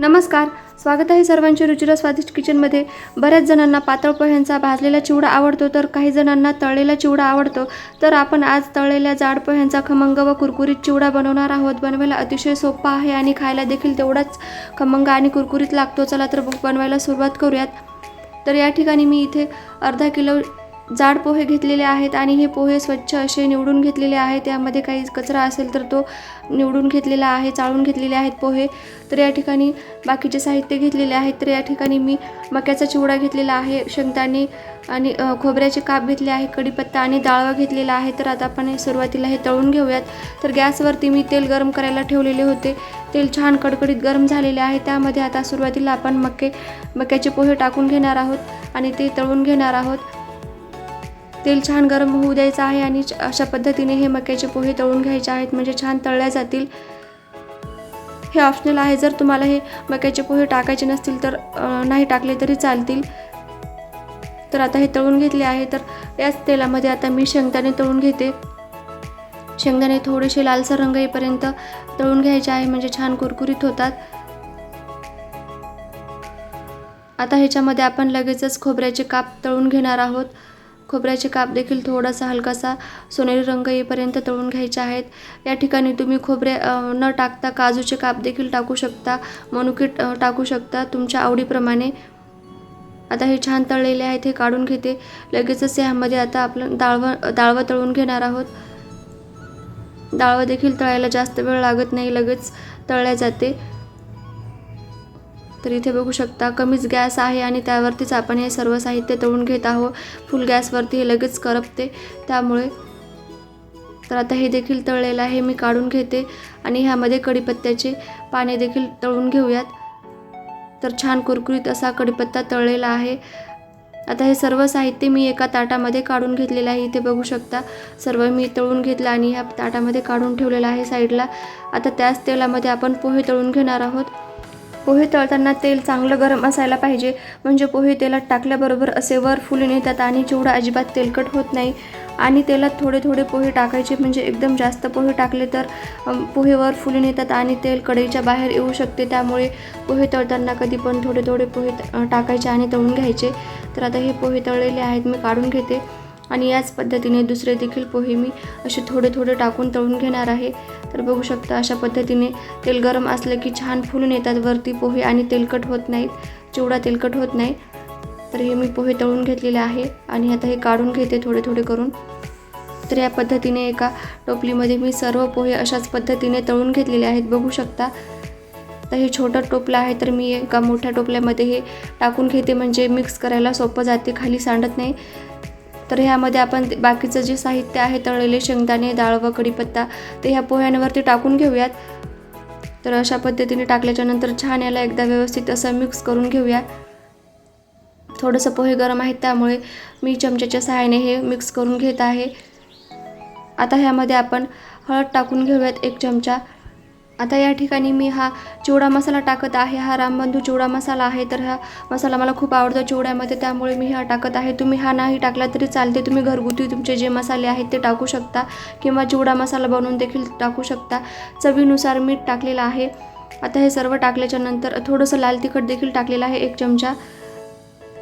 नमस्कार स्वागत आहे सर्वांचे रुचिरा स्वादिष्ट किचनमध्ये. बऱ्याच जणांना पातळ पोह्यांचा भाजलेला चिवडा आवडतो तर काही जणांना तळलेला चिवडा आवडतो. तर आपण आज तळलेल्या जाड पोह्यांचा खमंग व कुरकुरीत चिवडा बनवणार आहोत. बनवायला अतिशय सोपा आहे आणि खायला देखील तेवढाच खमंग आणि कुरकुरीत लागतो. चला तर बनवायला सुरुवात करूयात. तर या ठिकाणी मी इथे अर्धा किलो जाड पोहे घेतलेले आहेत आणि हे पोहे स्वच्छ असे निवडून घेतलेले आहेत. त्यामध्ये काही कचरा असेल तर तो निवडून घेतलेला आहे चाळून घेतलेले आहेत पोहे. तर या ठिकाणी बाकीचे साहित्य घेतलेले आहेत. तर या ठिकाणी मी मक्याचा चिवडा घेतलेला आहे शेंगदाणे आणि खोबऱ्याचे काप घेतले आहे कढीपत्ता आणि डाळवा घेतलेला आहे. तर आता आपण सुरुवातीला हे तळून घेऊयात. तर गॅसवरती मी तेल गरम करायला ठेवलेले होते. तेल छान कडकडीत गरम झालेले आहे. त्यामध्ये आता सुरुवातीला आपण मके मक्याचे पोहे टाकून घेणार आहोत आणि ते तळून घेणार आहोत. तेल छान गरम होऊ द्यायचं आहे आणि अशा पद्धतीने हे मक्याचे पोहे तळून घ्यायचे आहेत. म्हणजे छान तळल्या जातील. हे ऑप्शनल आहे. जर तुम्हाला हे मक्याचे पोहे टाकायचे नसतील तर नाही टाकले तरी चालतील. तर आता हे तळून घेतले आहे. तर याच तेलामध्ये आता मी शेंगदाणे तळून घेते. शेंगदाणे थोडेसे लालसर रंग येईपर्यंत तळून घ्यायचे आहे. म्हणजे छान कुरकुरीत होतात. आता ह्याच्यामध्ये आपण लगेचच खोबऱ्याचे काप तळून घेणार आहोत. खोबऱ्याचे काप देखील थोडासा हलकासा सोनेरी रंग येईपर्यंत तळून घ्यायचे आहेत. या ठिकाणी तुम्ही खोबरे न टाकता काजूचे काप देखील टाकू शकता मनुके टाकू शकता तुमच्या आवडीप्रमाणे. आता हे छान तळलेले आहेत हे काढून घेते. लगेचच यामध्ये आता आपलं डाळवं डाळवं तळून घेणार आहोत. डाळवं देखील तळायला जास्त वेळ लागत नाही लगेच तळल्या जाते. तर इथे बघू शकता कमीच गॅस आहे आणि त्यावरतीच आपण हे सर्व साहित्य तळून घेत आहोत. फुल गॅसवरती हे लगेच करपते. त्यामुळे तर आता हे देखील तळलेलं आहे मी काढून घेते. आणि ह्यामध्ये कढीपत्त्याचे पाने देखील तळून घेऊयात. तर छान कुरकुरीत असा कढीपत्ता तळलेला आहे. आता हे सर्व साहित्य मी एका ताटामध्ये काढून घेतलेलं आहे. इथे बघू शकता सर्व मी तळून घेतलं आणि ह्या ताटामध्ये काढून ठेवलेलं आहे साईडला. आता त्याच तेलामध्ये आपण पोहे तळून घेणार आहोत. पोहे तळताना तेल चांगलं गरम असायला पाहिजे. म्हणजे पोहे तेलात टाकल्याबरोबर असे वर फुलून येतात आणि चिवडा अजिबात तेलकट होत नाही. आणि तेलात थोडे थोडे पोहे टाकायचे म्हणजे एकदम जास्त पोहे टाकले तर पोहे वर फुलून येतात आणि तेल कढईच्या बाहेर येऊ शकते. त्यामुळे पोहे तळताना कधी पण थोडे थोडे पोहे टाकायचे आणि तळून घ्यायचे. तर आता हे पोहे तळलेले आहेत मी काढून घेते. आणि याच पद्धतीने दुसरे देखील पोहे मी असे थोडे थोडे टाकून तळून घेणार आहे. तर बघू शकता अशा पद्धतीने तेल गरम असलं की छान फुलून येतात. वरती पोहे आणि तेलकट होत नाहीत. चिवडा तेलकट होत नाही. तर हे मी पोहे तळून घेतलेले आहे आणि आता हे काढून घेते थोडे थोडे करून. तर या पद्धतीने एका टोपलीमध्ये मी सर्व पोहे अशाच पद्धतीने तळून घेतलेले आहेत. बघू शकता. तर हे छोटं टोपलं आहे तर मी एका मोठ्या टोपल्यामध्ये हे टाकून घेते. म्हणजे मिक्स करायला सोपं जाते. खाली सांडत नाही. तर ह्यामध्ये आपण बाकीचं जे साहित्य आहे तळलेले शेंगदाणे डाळ व कढीपत्ता ते ह्या पोह्यांवरती टाकून घेऊयात. तर अशा पद्धतीने टाकल्याच्यानंतर छान याला एकदा व्यवस्थित असं मिक्स करून घेऊया. थोडंसं पोहे गरम आहेत त्यामुळे मी चमच्याच्या सहाय्याने हे मिक्स करून घेत आहे. आता ह्यामध्ये आपण हळद टाकून घेऊयात एक चमचा. आता या ठिकाणी मी हा चिवडा मसाला टाकत आहे. हा रामबंधू चिवडा मसाला आहे. तर हा मसाला मला खूप आवडतो चिवड्यामध्ये. त्यामुळे मी हा टाकत आहे. तुम्ही हा नाही टाकला तरी चालते. तुम्ही घरगुती तुमचे जे मसाले आहेत ते टाकू शकता किंवा चिवडा मसाला बनवून देखील टाकू शकता. चवीनुसार मीठ टाकलेलं आहे. आता हे सर्व टाकल्याच्या नंतर थोडंसं लाल तिखट देखील टाकलेलं आहे. एक चमचा.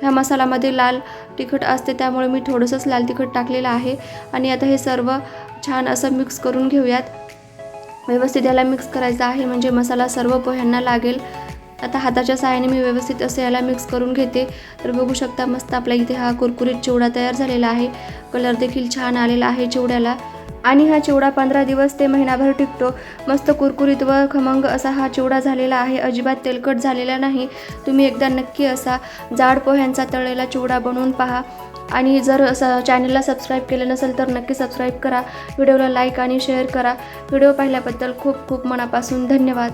ह्या मसाल्यामध्ये लाल तिखट असते. त्यामुळे मी थोडंसंच लाल तिखट टाकलेलं आहे. आणि आता हे सर्व छान असं मिक्स करून घेऊयात. व्यवस्थित याला मिक्स करायचं आहे. म्हणजे मसाला सर्व पोह्यांना लागेल. आता हाताच्या साहाय्याने मी व्यवस्थित असं याला मिक्स करून घेते. तर बघू शकता मस्त आपला इथे हा कुरकुरीत चिवडा तयार झालेला आहे. कलर देखील छान आलेला आहे चिवड्याला. आणि हा चिवडा पंधरा दिवस ते महिनाभर टिकतो. मस्त कुरकुरीत व खमंग असा हा चिवडा झालेला आहे. अजिबात तेलकट झालेला नाही. तुम्ही एकदा नक्की असा जाड पोह्यांचा तळलेला चिवडा बनवून पहा. आणि जर असं चॅनलला सबस्क्राईब केलं नसेल तर नक्की सबस्क्राईब करा. व्हिडिओला लाईक आणि शेअर करा. व्हिडिओ पाहिल्याबद्दल खूप खूप मनापासून धन्यवाद.